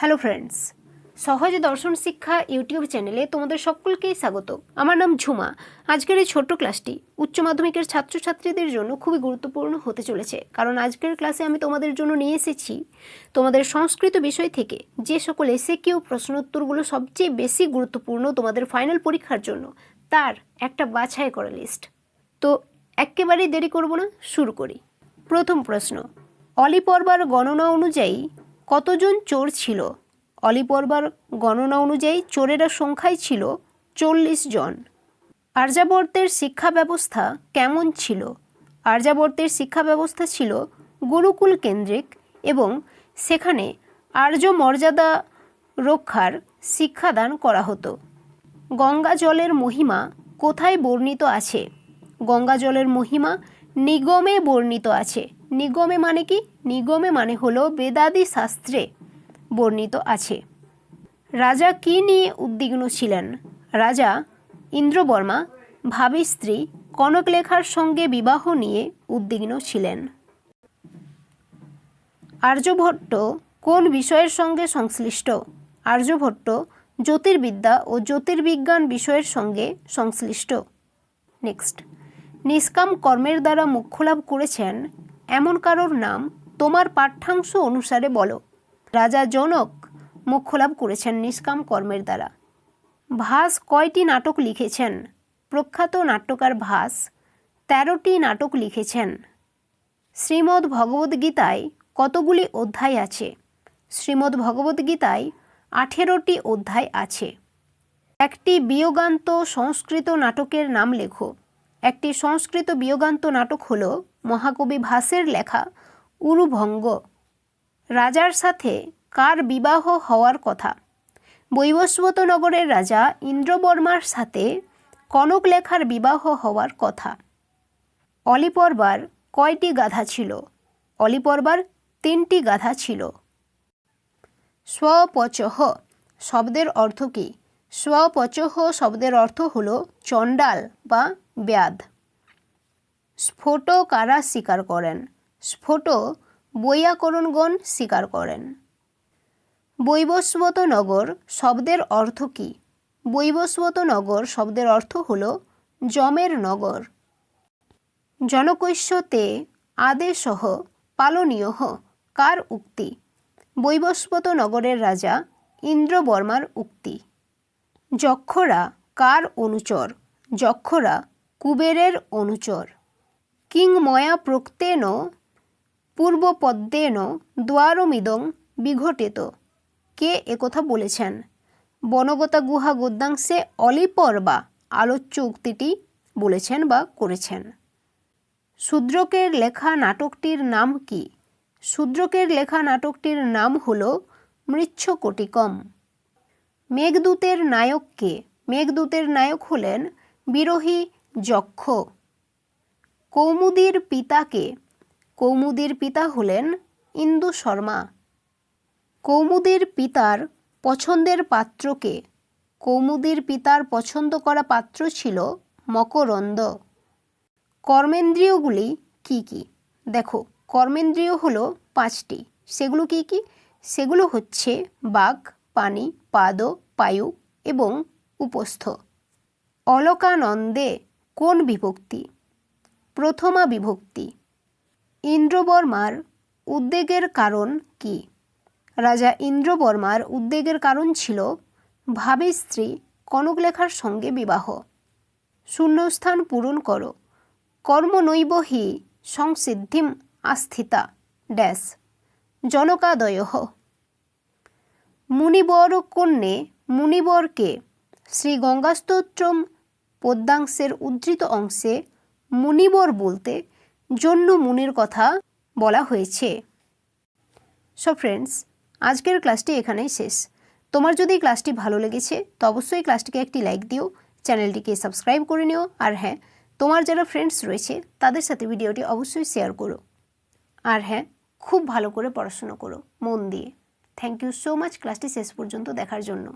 Hello friends সহজ দর্শন শিক্ষা ইউটিউব চ্যানেলে তোমাদের সকলকেই স্বাগত। আমার নাম ঝুমা। আজকের এই ছোট্ট ক্লাসটি উচ্চ মাধ্যমিকের ছাত্রছাত্রীদের জন্য খুবই গুরুত্বপূর্ণ হতে চলেছে, কারণ আজকের ক্লাসে আমি তোমাদের জন্য নিয়ে এসেছি তোমাদের সংস্কৃত বিষয় থেকে যে সকল এসে কিউ, প্রশ্নোত্তরগুলো সবচেয়ে বেশি গুরুত্বপূর্ণ তোমাদের ফাইনাল পরীক্ষার জন্য, তার একটা বাছাই করা লিস্ট তো একেবারেই দেরি করব না, শুরু করি। প্রথম প্রশ্ন, অলিপর্বার গণনা অনুযায়ী কতজন চোর ছিল? অলিপর্বার গণনা অনুযায়ী চোরেরা সংখ্যায় ছিল চল্লিশ জন। আর্যাবর্তের শিক্ষা ব্যবস্থা কেমন ছিল? আর্যাবর্তের শিক্ষা ব্যবস্থা ছিল গুরুকুল কেন্দ্রিক এবং সেখানে আর্য মর্যাদা রক্ষার শিক্ষাদান করা হতো। গঙ্গা জলের মহিমা কোথায় বর্ণিত আছে? গঙ্গা জলের মহিমা নিগমে বর্ণিত আছে। নিগমে মানে কি? নিগমে মানে হলো বেদাদি শাস্ত্রে বর্ণিত আছে। রাজা কি নিয়ে উদ্বিগ্ন ছিলেন? রাজা ইন্দ্রবর্মা ভাবী স্ত্রী কনকলেখার সঙ্গে বিবাহ নিয়ে উদ্বিগ্ন ছিলেন। আর্যভট্ট কোন বিষয়ের সঙ্গে সংশ্লিষ্ট? আর্যভট্ট জ্যোতির্বিদ্যা ও জ্যোতির্বিজ্ঞান বিষয়ের সঙ্গে সংশ্লিষ্ট। নেক্সট। নিষ্কাম কর্মের দ্বারা মোক্ষলাভ করেছেন এমন কারোর নাম তোমার পাঠ্যাংশ অনুসারে বলো। রাজা জনক মোক্ষলাভ করেছেন নিষ্কাম কর্মের দ্বারা। ভাস কয়টি নাটক লিখেছেন? প্রখ্যাত নাট্যকার ভাস তেরোটি নাটক লিখেছেন। শ্রীমদ্ ভগবদ্গীতায় কতগুলি অধ্যায় আছে? শ্রীমদ্ ভগবদ্গীতায় আঠেরোটি অধ্যায় আছে। একটি বিয়োগান্ত সংস্কৃত নাটকের নাম লেখো। একটি সংস্কৃত বিয়োগান্ত নাটক হল মহাকবি ভাসের লেখা উরুভঙ্গ। রাজার সাথে কার বিবাহ হওয়ার কথা? বৈবস্বত নগরের রাজা ইন্দ্রবর্মার সাথে কনক লেখার বিবাহ হওয়ার কথা। অলিপর্বার কয়টি গাধা ছিল? অলিপর্বার তিনটি গাধা ছিল। স্বপচহ শব্দের অর্থ কী? স্বপচহ শব্দের অর্থ হল চণ্ডাল বা ব্যাধ। স্ফোট কারা স্বীকার করেন? স্ফোট বৈয়াকরণগণ স্বীকার করেন। বৈবস্বত নগর শব্দের অর্থ কী? বৈবস্বত নগর শব্দের অর্থ হল জমের নগর। জনকৈশ্যতে আদেশহ পালনীয় কার উক্তি? বৈবস্বত নগরের রাজা ইন্দ্রবর্মার উক্তি। যক্ষরা কার অনুচর? যক্ষরা কুবেরের অনুচর। কিংময়া প্রক্তেন, পূর্বপদ্মেন দ্বারমিদং বিঘটিত। কে একথা বলেছেন? বনগতা গুহা গদ্যাংশে অলিপর্বা আলোচ্য উক্তিটি বলেছেন বা করেছেন। শূদ্রকের লেখা নাটকটির নাম কি? শূদ্রকের লেখা নাটকটির নাম হল মৃচ্ছকটিকম। মেঘদূতের নায়ককে মেঘদূতের নায়ক হলেন বিরোহী যক্ষ। কৌমুদীর পিতাকে, কৌমুদীর পিতা হলেন ইন্দু শর্মা। কৌমুদীর পিতার পছন্দের পাত্রকে, কৌমুদীর পিতার পছন্দ করা পাত্র ছিল মকরন্দ। কর্মেন্দ্রিয়গুলি কি কি? দেখো, কর্মেন্দ্রিয় হলো পাঁচটি। সেগুলো কি কি? সেগুলো হচ্ছে বাঘ, পানি, পাদ, পায়ু এবং উপস্থ। অলকানন্দে কোন বিভক্তি? প্রথমা বিভক্তি। ইন্দ্রবর্মার উদ্বেগের কারণ কি? রাজা ইন্দ্রবর্মার উদ্বেগের কারণ ছিল ভাবী স্ত্রী কনকলেখার সঙ্গে বিবাহ। শূন্যস্থান পূরণ করো। কর্মনৈব হি সংসিদ্ধিম আস্থিতা ড্যাশ জনকাদয়। মুনিবর কন্যে মুনিবরকে শ্রী গঙ্গাস্তোত্রম পদ্যাংশের উদ্ধৃত অংশে মুনিবর বলতে জন্য মুনির কথা বলা হয়েছে। সো ফ্রেন্ডস আজকের ক্লাসটি এখানেই শেষ। তোমার যদি ক্লাসটি ভালো লেগেছে, তো অবশ্যই ক্লাসটিকে একটি লাইক দিও, চ্যানেলটিকে সাবস্ক্রাইব করে নিও, আর হ্যাঁ তোমার যারা ফ্রেন্ডস রয়েছে, তাদের সাথে ভিডিওটি অবশ্যই শেয়ার করো। আর হ্যাঁ খুব ভালো করে পড়াশুনো করো, মন দিয়ে। থ্যাংক ইউ সো মাচ ক্লাসটি শেষ পর্যন্ত দেখার জন্য।